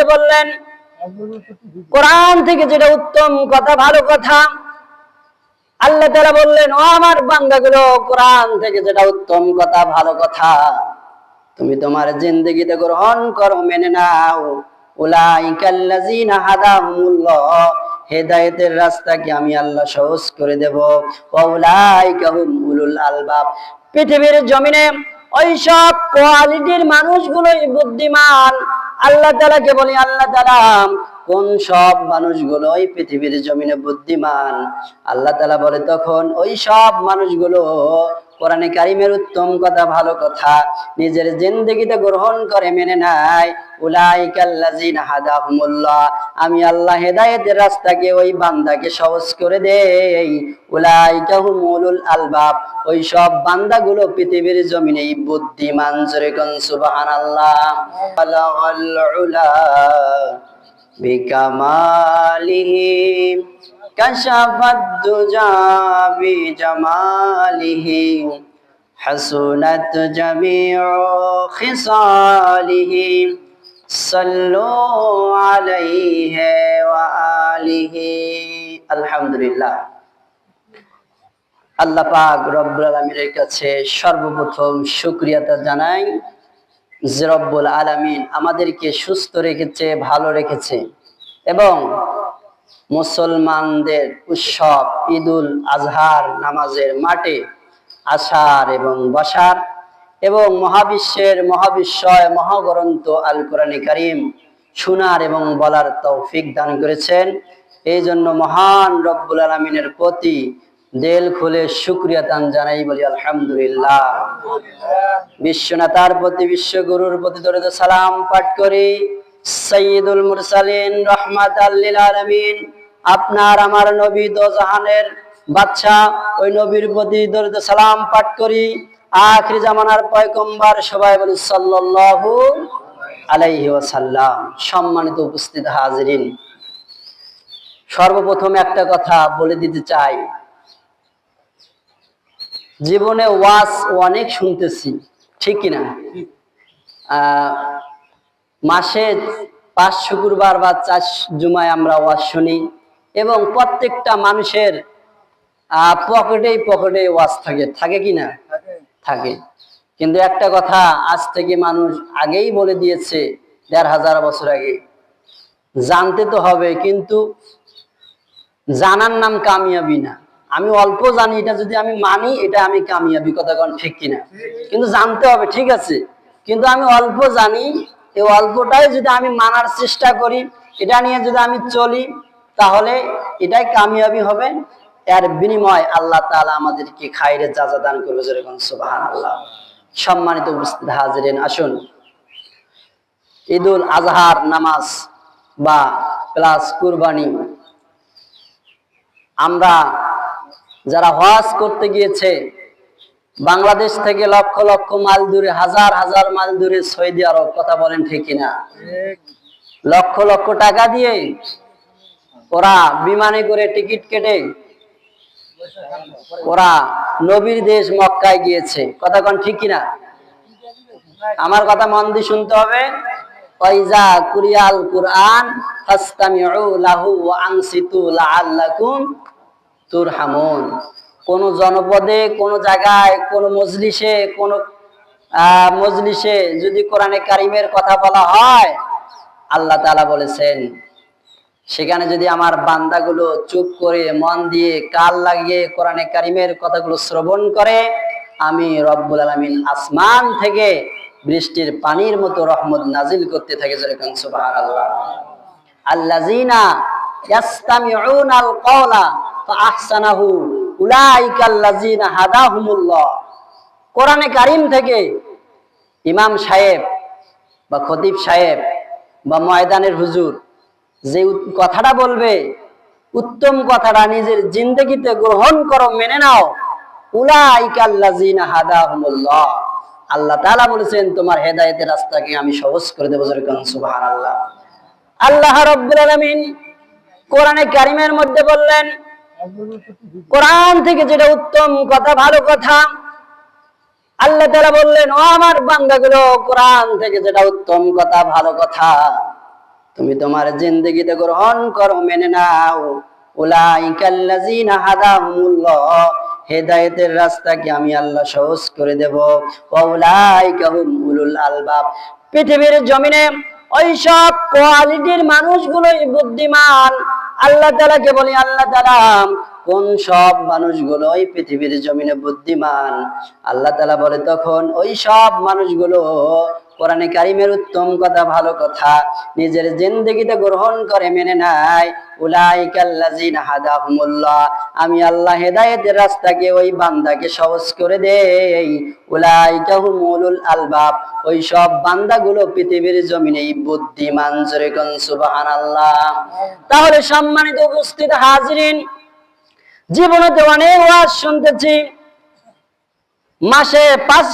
মধ্যে বললেন, কোরআন থেকে যেটা উত্তম কথা, ভালো কথা, আল্লাহ তাআলা বললেন, ও আমার বান্দাগুলো, কোরআন থেকে যেটা উত্তম কথা, ভালো কথা, তুমি তোমার জিন্দগিতে গ্রহণ করো, মেনে নাও। উলাইকাল্লাযীনা হাদাহুমুল্লাহ, হেদায়েতের রাস্তাকে আমি আল্লাহ সহজ করে দেব। ওয়াউলাইকা হুম উলুল আলবাব। পৃথিবীর জমিনে ওই সব কোয়ালিটির মানুষগুলোই বুদ্ধিমান। আল্লাহ তালাকে বলি, আল্লাহ তালা কোন সব মানুষগুলো ওই পৃথিবীর জমিনে বুদ্ধিমান? আল্লাহ তালা বলে, তখন ওই সব মানুষগুলো কোরআনে কারিমের উত্তম কথা, ভালো কথা, নিজের জিন্দগিতে গ্রহণ করে মেনে উলাইকাল্লাযিনা আমি আল্লাহ হেদায়েতের রাস্তাকে, ওই বান্দাকে সহজ করে দেই। আলবাব, ওই সব বান্দাগুলো পৃথিবীর জমিনে বুদ্ধিমান জোরে কোন সুবহানাল্লাহ আল উলা বিকামালিহি كشف الدجى بجماله حسنت جميع خصاله صلوا عليه وآله الحمد لله আল্লাহ পাক রব্বুল আলমীর কাছে সর্বপ্রথম শুক্রিয়াতা জানাই যে রব্বুল আলমিন আমাদেরকে সুস্থ রেখেছে ভালো রেখেছে এবং মুসলমানদের উৎসব, ঈদুল আজহার নামাজের মাঠে আসার এবং বসার এবং মহাবিশ্বের মহাবিশ্বয় মহাগ্রন্থ আল কোরআন করিম শোনার এবং বলার তৌফিক দান করেছেন। এই জন্য মহান রব্বুল আলমিনের প্রতি দেল খুলে শুক্রিয়া দান জানাই বলি, আলহামদুলিল্লাহ। বিশ্বনাথার প্রতি, বিশ্বগুরুর প্রতি দরিদ সালাম পাঠ করি। সৈয়দুল মুরসালিন রহমাত আল্লিল আলমিন। আপনার আমার নবী দো জাহানের বাচ্চা, ওই নবীর প্রতি দরিদ সালাম পাঠ করি। আখরি জামানার পয়গম্বর সবাই বলি সাল্লাল্লাহু আলাইহি ওয়াসাল্লাম। সম্মানিত উপস্থিত হাজিরিন, সর্বপ্রথম একটা কথা বলে দিতে চাই। জীবনে ওয়াজ অনেক শুনতেছি, ঠিক কিনা মাসে পাঁচ শুক্রবার বা চার জুমায় আমরা ওয়াজ শুনি। এবং প্রত্যেকটা মানুষের পকেটেই পকেটে ওয়াজ থাকে। থাকে কি না? থাকে। কিন্তু একটা কথা আজ থেকে মানুষ আগেই বলে দিয়েছে দেড় হাজার বছর আগে। জানতে তো হবে কিন্তু জানার নাম কামিয়াবি না। আমি অল্প জানি এটা যদি আমি মানি এটা আমি কামিয়াবি। কথা কোন ঠিক কিনা? কিন্তু জানতে হবে ঠিক আছে। কিন্তু আমি অল্প জানি এই অল্পটাই যদি আমি মানার চেষ্টা করি এটা নিয়ে যদি আমি চলি তাহলে এটাই কামিয়াবি হবে। এর বিনিময় আল্লাহ তাআলা আমাদেরকে খাইরে যাজা দান করবে যেরকম সুবাহান আল্লাহ সম্মানিত উপস্থিত হাজিরেন আসুন। ঈদুল আজহার নামাজ বা প্লাস কুরবানি। আমরা যারা হজ করতে গিয়েছে বাংলাদেশ থেকে লক্ষ লক্ষ মাইল দূরে হাজার হাজার মাইল দূরে সৌদি আরব কথা বলেন ঠিক কিনা? লক্ষ লক্ষ টাকা দিয়ে ওরা বিমানে করে টিকিট কেটে ওরা নবীর দেশ মক্কায় গিয়েছে। কথা কোন ঠিক কিনা? আমার কথা মন দিয়ে শুনতে হবে। ওয়াইজা কুরিয়াল কুরআন ফাসতামিউ লাহু ওয়া আনসিতু লাআল্লাকুম তুরহামুন। কোন জনপদে, কোন জায়গায়, কোন মজলিসে কোন মজলিসে যদি কোরআনে কারিমের কথা বলা হয়, আল্লাহ তাআলা বলেছেন সেখানে যদি আমার বান্দাগুলো চুপ করে মন দিয়ে কাল লাগিয়ে কোরআনে কারিমের কথাগুলো শ্রবণ করে, আমি রব্বুল আলামিন আসমান থেকে বৃষ্টির পানির মতো রহমত নাজিল করতে থাকে যেরকম সুবহানাল্লাহ। আল্লাযিনা ইয়াস্তামিউনা আল কওলা ফাআহসানাহু উলাইকা আল্লাযিনা হাদাহুমুল্লাহ। কোরআনে কারিম থেকে ইমাম সাহেব বা সাহেব বা ময়দানের হুজুর যে কথাটা বলবে, উত্তম কথাটা নিজের জিন্দগিতে গ্রহণ করো, মেনে নাও। আল্লাহ বলেছেন, তোমার হেদায়েতের রাস্তাকে আমি সহজ করে দেবো আল্লাহ কোরআনে কারিমের মধ্যে বললেন, কোরআন থেকে যেটা উত্তম কথা, ভালো কথা। আল্লাহ তাআলা বললেন, ও আমার বান্দাগুলো, কোরআন থেকে যেটা উত্তম কথা, ভালো কথা। তুমি তোমার জিন্দগিতে গ্রহণ করো, মেনে নাও। হাদাহুমুল্লাহ, হেদায়েতের রাস্তাকে আমি আল্লাহ সহজ করে দেব। আলবাব। পৃথিবীর জমিনে কোয়ালিটির মানুষগুলোই বুদ্ধিমান। আল্লাহ তাআলাকে বলি, আল্লাহ তাআলা, কোন সব মানুষগুলো ওই পৃথিবীর জমিনে বুদ্ধিমান? আল্লাহ তালা বলে, তখন ওই সব মানুষগুলো কোরআনে কারিমের উত্তম কথা, ভালো কথা, নিজের জিন্দগিতে গ্রহণ করে মেনে নেয়। উলাইকাল্লাযিনা হাদাহুমুল্লাহ, আমি আল্লাহ হেদায়েতের রাস্তাকে, ওই বান্দাকে সহজ করে দেই। উলাইকা হুমুলুল আলবাব, ওই সব বান্দাগুলো পৃথিবীর জমিনে বুদ্ধিমান জোরে কোন সুবহানাল্লাহ। তাহলে সম্মানিত উপস্থিত হাজিরিন জীবনে তো অনেক ওয়াজ শুনতেছি। মাসে পাঁচ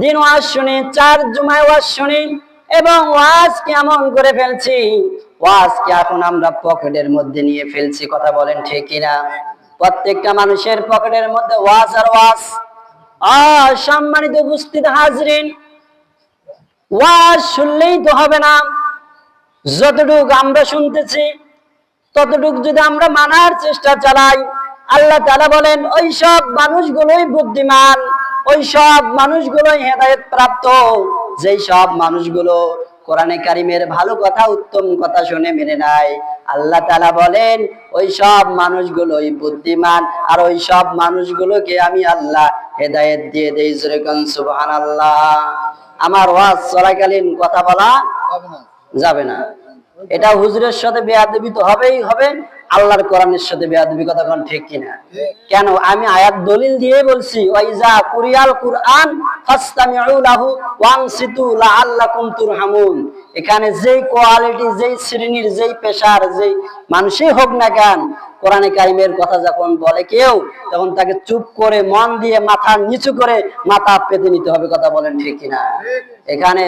দিন ওয়াজ শুনি, চার জুমায় ওয়াজ শুনি, এবং ওয়াজ কেমন করে ফেলছি? ওয়াজকে এখন আমরা পকেটের মধ্যে নিয়ে ফেলছি, কথা বলেন ঠিক কিনা? প্রত্যেকটা মানুষের পকেটের মধ্যে ওয়াজ আর ওয়াজ। আর সম্মানিত উপস্থিত হাজরিন, ওয়াজ শুনলেই তো হবে না। যতটুকু আমরা শুনতেছি, ততটুকু যদি আমরা মানার চেষ্টা চালাই, আল্লাহ তাআলা বলেন, ওই সব মানুষগুলোই বুদ্ধিমান। ওই সব মানুষগুলোই হেদায়েত প্রাপ্ত। যেই সব মানুষগুলো কোরআনে কারিমের ভালো কথা, উত্তম কথা শুনে মেনে নেয়। আল্লাহ তালা বলেন, ওই সব মানুষগুলোই বুদ্ধিমান, আর ওই সব মানুষগুলোকে আমি আল্লাহ হেদায়েত দিয়ে দেই। জোরে কোন, সুবহানাল্লাহ। আমার ওয়াজ চলাকালীন কথা বলা যাবে না। এটা হুজুরের সাথে বেয়াদবি তো হবেই হবে আল্লাহর কোরআনের সাথে বেয়াদবি কথা কোন ঠিক কিনা? কেন? আমি আয়াত দলিল দিয়ে বলছি, ওয়াইজা কুরিয়াল কুরআন ফাসতামিউ লাহু ওয়ানসিতু লাআল্লাকুম তুরহামুন। এখানে যেই কোয়ালিটি, যেই শ্রেণির, যেই পেশার, যেই মানুষই হোক না কেন, কোরআনে কারিমের কথা যখন বলে কেউ, তখন তাকে চুপ করে মন দিয়ে মাথা নিচু করে মাথা পেতে নিতে হবে, কথা বলেন ঠিক কিনা? এখানে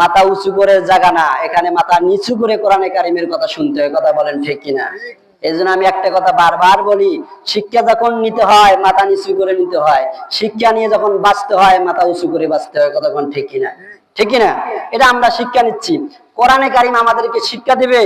মাথা উঁচু করে জায়গা না, এখানে মাথা নিচু করে কোরআনে কারিমের কথা শুনতে হয় কথা বলেন ঠিক কিনা? এই জন্য আমি একটা কথা বারবার বলি, শিক্ষা যখন নিতে হয়, মাথা নিচু করে নিতে হয়, শিক্ষা নিয়ে যখন বাঁচতে হয়, মাথা উঁচু করে বাঁচতে হয় কতক্ষণ ঠিক কিনা? ঠিক কিনা? এটা আমরা শিক্ষা নিচ্ছি। কোরআনে কারিম আমাদেরকে শিক্ষা দিবে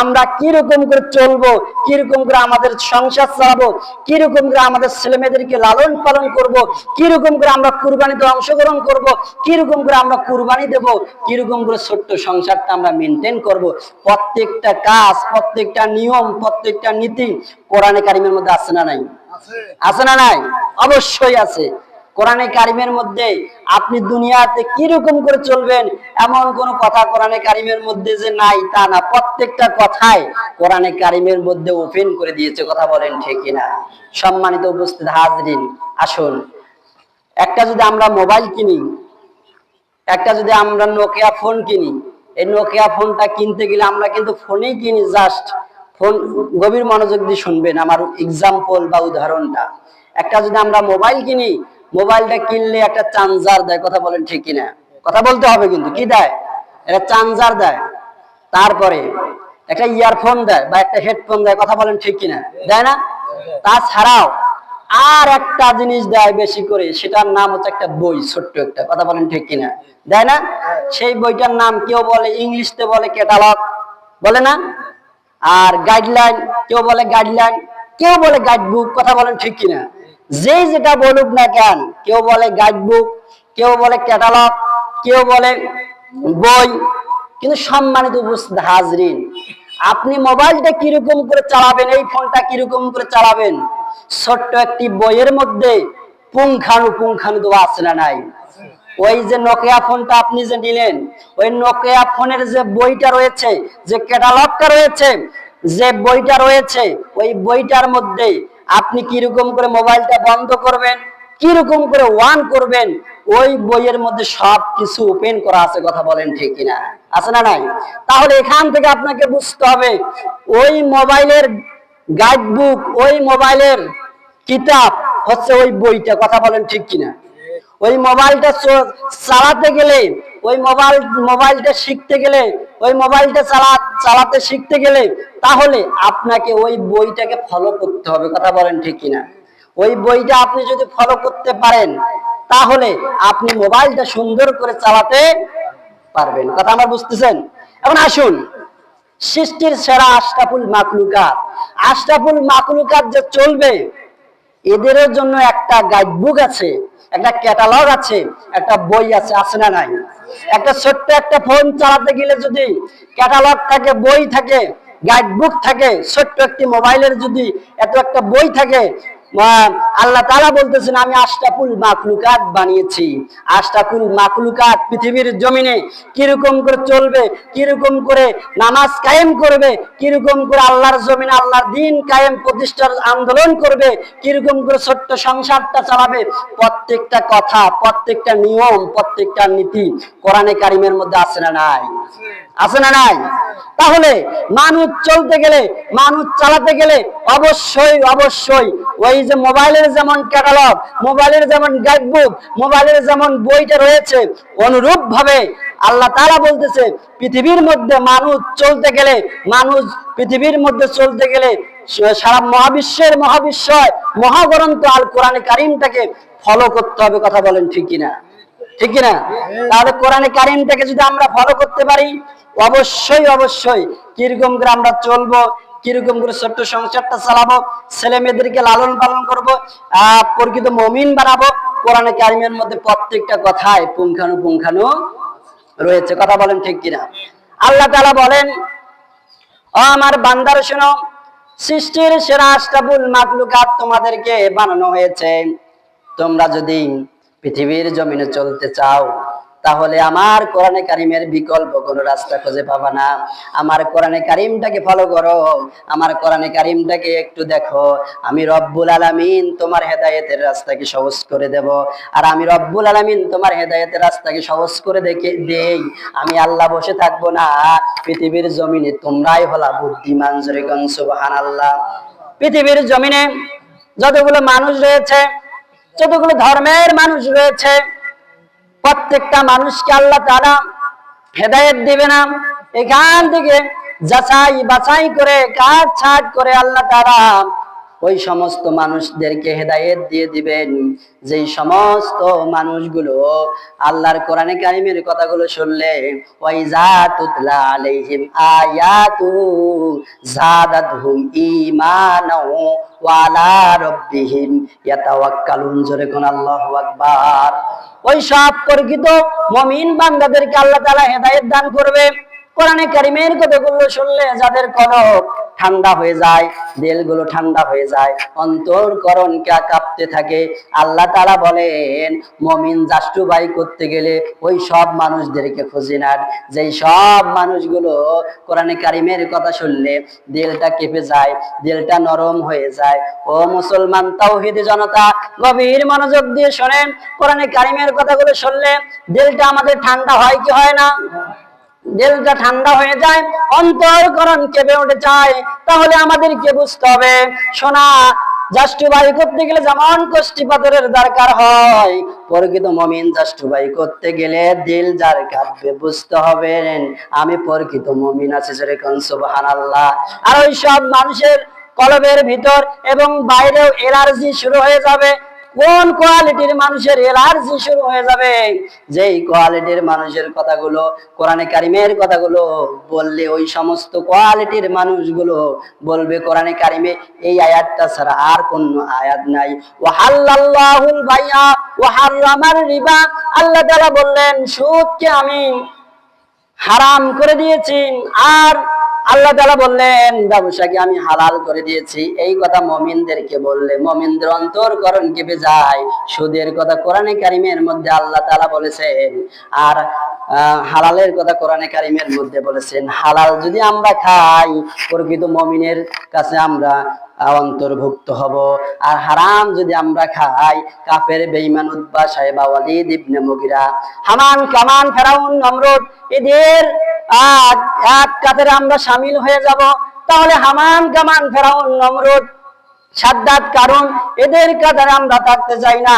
আমরা কি রকম করে চলবো কি রকম করে আমাদের সংসার চালাবো কি রকম করে আমাদের ছেলে মেয়েদেরকে লালন পালন করব কি রকম করে আমরা কুরবানিতে অংশগ্রহণ করব কি রকম করে আমরা কুরবানি দেব কি রকম করে ছোট্ট সংসারটা আমরা মেনটেন করব। প্রত্যেকটা কাজ প্রত্যেকটা নিয়ম প্রত্যেকটা নীতি কোরআনে কারিমের মধ্যে আছে না নাই? আছে না নাই? অবশ্যই আছে। কোরআনে কারিমের মধ্যে আপনি দুনিয়াতে কীরকম করে চলবেন? এমন কোন কথা কোরআনে কারিমের মধ্যে যে নাই তা না। প্রত্যেকটা কথাই কোরআনে কারিমের মধ্যে ওপেন করে দিয়েছে। কথা বলেন ঠিক না সম্মানিত উপস্থিত হাজরিন, আসুন। একটা যদি আমরা মোবাইল কিনি, একটা যদি আমরা নোকিয়া ফোন কিনি, এই নোকিয়া ফোনটা কিনতে গেলে আমরা কিন্তু ফোনেই কিনি জাস্ট ফোন গভীর মনোযোগ দিয়ে শুনবেন। আমার এক্সাম্পল বা উদাহরণটা। একটা যদি আমরা মোবাইল কিনি মোবাইলটা কিনলে একটা চার্জার দেয়, কথা বলেন ঠিক কিনা? কথা বলতে হবে কিন্তু, কি দেয়? এটা চার্জার দেয়। তারপরে একটা ইয়ারফোন দেয় বা একটা হেডফোন দেয়, কথা বলেন ঠিক কিনা? দেয় না? তাছাড়াও আর একটা জিনিস দেয় বেশি করে, সেটার নাম হচ্ছে একটা বই, ছোট্ট একটা, কথা বলেন ঠিক কিনা? দেয় না? সেই বইটার নাম কেউ বলে, ইংলিশতে বলে ক্যাটালগ বলে না? আর গাইডলাইন কেউ বলে গাইডলাইন কেউ বলে গাইড বুক কথা বলেন ঠিক কিনা? যেই যেটা বলুক না কেন, কেউ বলে গাইড বুক কেউ বলে ক্যাটালগ কেউ বলে বই, কিন্তু সম্মানিত উপস্থিত হাজরিন, আপনি মোবাইলটা কীরকম করে চালাবেন, এই ফোনটা কীরকম করে চালাবেন? ছোট্ট একটি বইয়ের মধ্যে পুঙ্খানু পুঙ্খানু দেওয়া আছে না নাই? ওই যে নোকিয়া ফোনটা আপনি যে নিলেন, ওই নোকিয়া ফোনের যে বইটা রয়েছে, যে ক্যাটালগটা রয়েছে, যে বইটা রয়েছে, ওই বইটার মধ্যে আপনি কীরকম করে মোবাইলটা বন্ধ করবেন, কীরকম করে ওয়ান করবেন, ওই বইয়ের মধ্যে সব কিছু ওপেন করা আছে কথা বলেন ঠিক কিনা? আছে না নাই? তাহলে এখান থেকে আপনাকে বুঝতে হবে, ওই মোবাইলের গাইড বুক ওই মোবাইলের কিতাব হচ্ছে ওই বইটা, কথা বলেন ঠিক কিনা? ওই মোবাইলটা চালাতে গেলে ওই মোবাইল মোবাইলটা শিখতে গেলে, ওই মোবাইলটা চালা, চালাতে শিখতে গেলে তাহলে আপনাকে ওই বইটাকে ফলো করতে হবে, কথা বলেন ঠিক কিনা? ওই বইটা আপনি যদি ফলো করতে পারেন, তাহলে আপনি মোবাইলটা সুন্দর করে চালাতে পারবেন, কথা আমার বুঝতেছেন? এখন আসুন, সৃষ্টির সেরা আশরাফুল মাকলুকাত আশরাফুল মাকলুকাত যে চলবে, এদেরও জন্য একটা গাইডবুক আছে। একটা ক্যাটালগ আছে, একটা বই আছে আছে না নাই? একটা ছোট্ট একটা ফোন চালাতে গেলে যদি ক্যাটালগ থাকে, বই থাকে গাইডবুক থাকে, ছোট্ট একটি মোবাইলের যদি এত একটা বই থাকে আল্লাহ বলতেছেন, আমি মাকলুকাত বানিয়েছি। মাকলুকাত পৃথিবীর জমিনে কীরকম করে চলবে, কীরকম করে নামাজ কায়েম করবে, কীরকম করে আল্লাহর জমিনে আল্লাহর দিন কায়েম প্রতিষ্ঠার আন্দোলন করবে, কীরকম করে ছোট্ট সংসারটা চালাবে, প্রত্যেকটা কথা, প্রত্যেকটা নিয়ম, প্রত্যেকটা নীতি কোরআনে কারিমের মধ্যে আছে না নাই? আছে না নাই? তাহলে মানুষ চলতে গেলে, মানুষ চালাতে গেলে অবশ্যই অবশ্যই ওই যে মোবাইলের যেমন ক্যাটালগ মোবাইলের যেমন গাইডবুক মোবাইলের যেমন বইটা রয়েছে অনুরূপ ভাবে আল্লাহ তারা বলতেছে, পৃথিবীর মধ্যে মানুষ চলতে গেলে, মানুষ পৃথিবীর মধ্যে চলতে গেলে সারা মহাবিশ্বের মহাবিশ্বয় মহাগ্রন্থ আল কোরআনে কারিমটাকে ফলো করতে হবে, কথা বলেন ঠিক কিনা? ঠিক কিনা? তাহলে কোরআনে কারিমটাকে যদি আমরা ফলো করতে পারি, অবশ্যই অবশ্যই কীরকম করে আমরা চলবো, কীরকম করে ছোট্ট সংসারটা চালাবো, ছেলে মেয়েদেরকে লালন পালন করব প্রকৃত মমিন বানাবো, কোরআনে কারিমের মধ্যে প্রত্যেকটা কথায় পুঙ্খানু পুঙ্খানু রয়েছে। কথা বলেন ঠিক কিনা? আল্লাহ তালা বলেন আমার বান্দার শোনো, সৃষ্টির সেরা আশরাফুল মাকলুকাত তোমাদেরকে বানানো হয়েছে। তোমরা যদি পৃথিবীর জমিনে চলতে চাও, তাহলে আমার কোরআনে কারিমের বিকল্প কোনো রাস্তা খুঁজে পাবা না। আমার কোরআনে কারিমটাকে ফলো করো, আমার কোরআনে কারিমটাকে একটু দেখো। আমি রব্বুল আলামিন তোমার হেদায়েতের রাস্তাকে সহজ করে দেব। আর আমি রব্বুল আলামিন তোমার হেদায়েতের রাস্তাকে সহজ করে দেখে দেই। আমি আল্লাহ বসে থাকব না। পৃথিবীর জমিনে তোমরাই হলা বুদ্ধিমান জোরে গন সুবহানাল্লাহ। পৃথিবীর জমিনে যতগুলো মানুষ রয়েছে যতগুলো ধর্মের মানুষ রয়েছে, প্রত্যেকটা মানুষকে আল্লাহ তারা হেদায়ত দিবে না। এখান থেকে যাচাই বাছাই করে কাজ ছাট করে আল্লাহ তারা ওই সমস্ত মানুষদেরকে হেদায়েত দিয়ে দিবেন। যেই সমস্ত মানুষগুলো আল্লাহর কোরআনে কারিমের কথাগুলো শুনলে ওই তুতলা আলাইহিম আয়াতু জাদাতহুম ঈমানাও ওয়া আলা রাব্বিহিম ইয়াতাওয়াক্কালুন। জোরে কোন আল্লাহু আকবার। ওই সব মমিন বান্দাদেরকে আল্লাহ তাআলা হেদায়েত দান করবে। কোরআনে কারিমের কথাগুলো শুনলে যাদের কনক ঠান্ডা হয়ে যায়, দিলগুলো ঠান্ডা হয়ে যায় অন্তরকরণ কে কাঁপতে থাকে। আল্লাহ তাআলা বলেন, মমিন জাস্টুবাই করতে গেলে ওই সব মানুষদেরকে খুঁজে নেন যেই সব মানুষগুলো কোরআনে কারিমের কথা শুনলে দিলটা কেঁপে যায়, দিলটা নরম হয়ে যায়। ও মুসলমান তাওহিদি জনতা, গভীর মনোযোগ দিয়ে শোনেন। কোরআনে কারিমের কথাগুলো শুনলে দিলটা আমাদের ঠান্ডা হয় কি হয় না? দিলটা ঠান্ডা হয়ে যায় অন্তরকরণ কেঁপে উঠে যায়। তাহলে আমাদেরকে বুঝতে হবে? সোনা করতে গেলে যেমন কষ্টি পাথরের দরকার হয়, প্রকৃত মমিন করতে গেলে দিল যার বুঝতে হবে। আমি প্রকৃত মমিন আছে আল্লাহ আর ওই সব মানুষের কলবের ভিতর এবং বাইরেও এলার্জি শুরু হয়ে যাবে। কোন কোয়ালিটির মানুষের এলার্জি শুরু হয়ে যাবে? যেই কোয়ালিটির মানুষের কথাগুলো, কোরআনে কারিমের কথাগুলো বললে ওই সমস্ত কোয়ালিটির মানুষগুলো বলবে কোরআনে কারিমে, এই আয়াতটা ছাড়া আর কোন আয়াত নাই। ও হাল্লাল্লাহুল বাইয়া ও হারামার রিবা। আল্লাহ তাআলা বললেন, সুদকে আমি হারাম করে দিয়েছি। আর আল্লাহ তাআলা বললেন, ব্যবসাকে আমি হালাল করে দিয়েছি। এই কথা মমিনদেরকে বললে, মমিনদের অন্তরকরণ কেঁপে যায়। সুদের কথা কোরআনে কারিমের মধ্যে আল্লাহ তাআলা বলেছেন, আর হালালের কথা কোরআনে কারিমের মধ্যে বলেছেন, হালাল যদি আমরা খাই, প্রকৃত মমিনের কাছে আমরা অন্তর্ভুক্ত হব। আর হারাম যদি আমরা খাই, কাফের, বেঈমান উদ্বা সাহেব ওয়ালিদ ইবনে মুগিরা, হামান কামান, ফেরাউন, নমরুদ, এদের এক কাতারে আমরা সামিল হয়ে যাব। তাহলে হামান কামান ফেরাউন নমরুদ, সাদ্দাত কারণ এদের কাতারে আমরা থাকতে চাই না?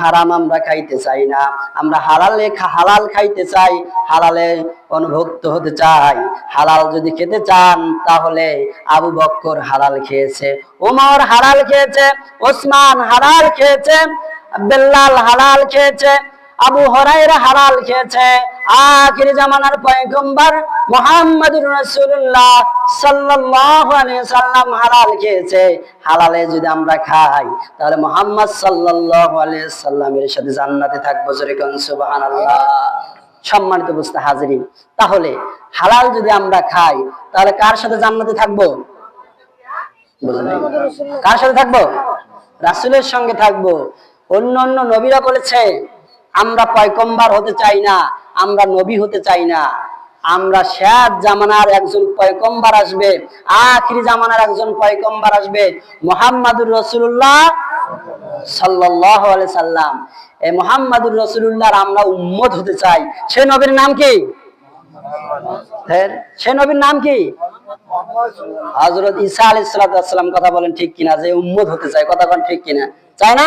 হারাম আমরা খাইতে চাই না। আমরা হালালে হালাল খাইতে চাই, হালালে অনুভুক্ত হতে চাই। হালাল যদি খেতে চান, তাহলে আবু বক্কর হালাল খেয়েছে, ওমর হালাল খেয়েছে, ওসমান হালাল খেয়েছে, বেল্লাল হালাল খেয়েছে আবু হরাইরা হালাল খেয়েছে। আখির জামানার পয়গম্বর মুহাম্মদুর রাসূলুল্লাহ সাল্লাল্লাহু আলাইহি সাল্লাম হালাল খেয়েছে। হালালে যদি আমরা খাই, তাহলে মুহাম্মদ সাল্লাল্লাহু আলাইহি সাল্লামের সাথে জান্নাতে থাকব জোরে সুবহানাল্লাহ। সম্মানিত বুঝতে হাজিরিন, তাহলে হালাল যদি আমরা খাই, তাহলে কার সাথে জান্নাতে থাকব? কার সাথে থাকব? রাসূলের সঙ্গে থাকব। অন্য অন্য নবীরা বলেছে আমরা পয়কম্বার হতে চাই না, আমরা নবী হতে চাই না। আমরা শেষ জামানার একজন পয়কম্বার আসবে, আখিরি জামানার একজন পয়কম্বার আসবে, মোহাম্মদুর রসুল্লাহ আলাইহি সাল্লাম। এই মোহাম্মদুর রসুল্লাহর আমরা উম্মত হতে চাই। সে নবীর নাম কি? সে নবীর নাম কি? হজরত ইসা আলাইহিস সালাম কথা বলেন ঠিক কিনা? যে উম্মত হতে চায়, কথা বলেন ঠিক কিনা? চায় না?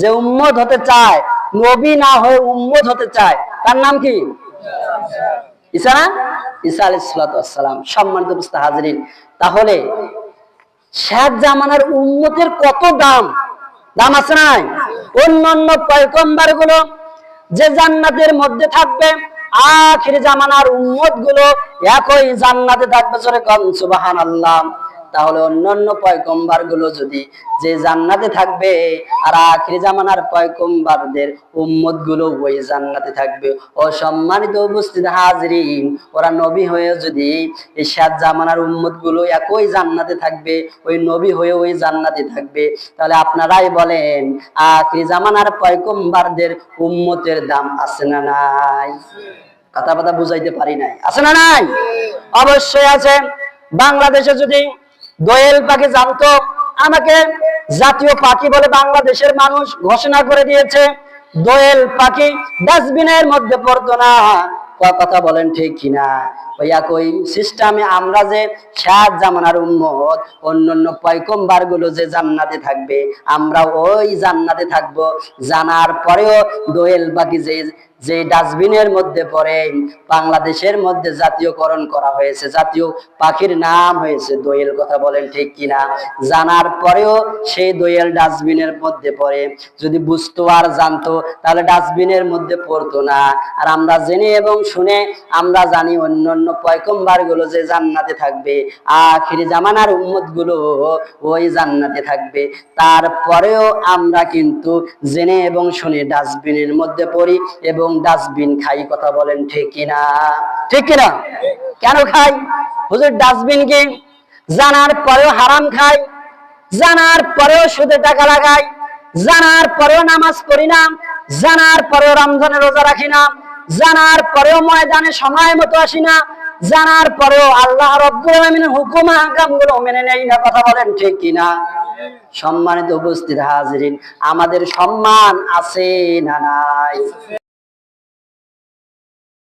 যে উম্মত হতে চায় নবী না হয়ে উম্মত হতে চায়, তার নাম কি? ঈসা না ঈসা সালাম, সম্মানিত বুঝতে হাজিরিন। তাহলে শেষ জামানার উম্মতের কত দাম? দাম আছে নাই? অন্যান্য পয়গম্বরগুলো যে জান্নাতের মধ্যে থাকবে, আখির জামানার উম্মতগুলো একই জান্নাতে থাকবে, জোরে কম সুবহানাল্লাহ। তাহলে অন্যান্য পয়গম্বরগুলো যদি যে জান্নাতে থাকবে আর আখির জামানার পয়গম্বরদের উম্মতগুলো ওই জান্নাতে থাকবে। ও সম্মানিত উপস্থিত হাজরিন, ওরা নবী হয়ে যদি এই সাত জামানার উম্মতগুলো একই জান্নাতে থাকবে, ওই নবী হয়ে ওই জান্নাতে থাকবে, তাহলে আপনারাই বলেন, আখির জামানার পয়গম্বরদের উম্মতের দাম আছে না নাই? কথা কথা বুঝাইতে পারি নাই। আছে না নাই? অবশ্যই আছে। বাংলাদেশে যদি দোয়েল পাখি জানতো, আমাকে জাতীয় পাখি বলে বাংলাদেশের মানুষ ঘোষণা করে দিয়েছে, দোয়েল পাখি ডাস্টবিনের মধ্যে পড়তো না। কথা বলেন ঠিক কিনা? ওই একই সিস্টেমে আমরা যে সাত জামানার উম্মত, অন্যান্য পয়কম্বারগুলো যে জান্নাতে থাকবে আমরা ওই জান্নাতে থাকব। জানার পরেও দোয়েল পাখি যে যে ডাস্টবিনের মধ্যে পড়ে, বাংলাদেশের মধ্যে জাতীয়করণ করা হয়েছে। জাতীয় পাখির নাম হয়েছে দোয়েল, কথা বলেন ঠিক কিনা? জানার পরেও সেই দোয়েল ডাস্টবিনের মধ্যে পড়ে। যদি বুঝতো আর জানতো, তাহলে ডাস্টবিনের মধ্যে পড়তো না। আর আমরা জেনে এবং শুনে আমরা জানি অন্য অন্য পয়কম্বারগুলো যে জান্নাতে থাকবে, আখিরি জামানার উম্মতগুলো ওই জান্নাতে থাকবে। তারপরেও আমরা কিন্তু জেনে এবং শুনে ডাস্টবিনের মধ্যে পড়ি এবং ডাস্টবিন খাই, কথা বলেন, ঠিক কিনা? ঠিক কিনা? কেন খাই? হুজুর, ডাস্টবিন কি? জানার পরেও হারাম খাই। জানার পরেও সুদে টাকা লাগাই। জানার পরেও নামাজ পড়ি না। জানার পরেও রমজানের রোজা রাখি না। জানার পরেও ময়দানে সময় মতো আসি না। জানার পরেও আল্লাহ রব্বুল আলামিনের হুকুম আহকামগুলো মেনে নেই না। কথা বলেন, ঠিক কিনা? সম্মানিত উপস্থিত হাজিরিন, আমাদের সম্মান আছে না নাই?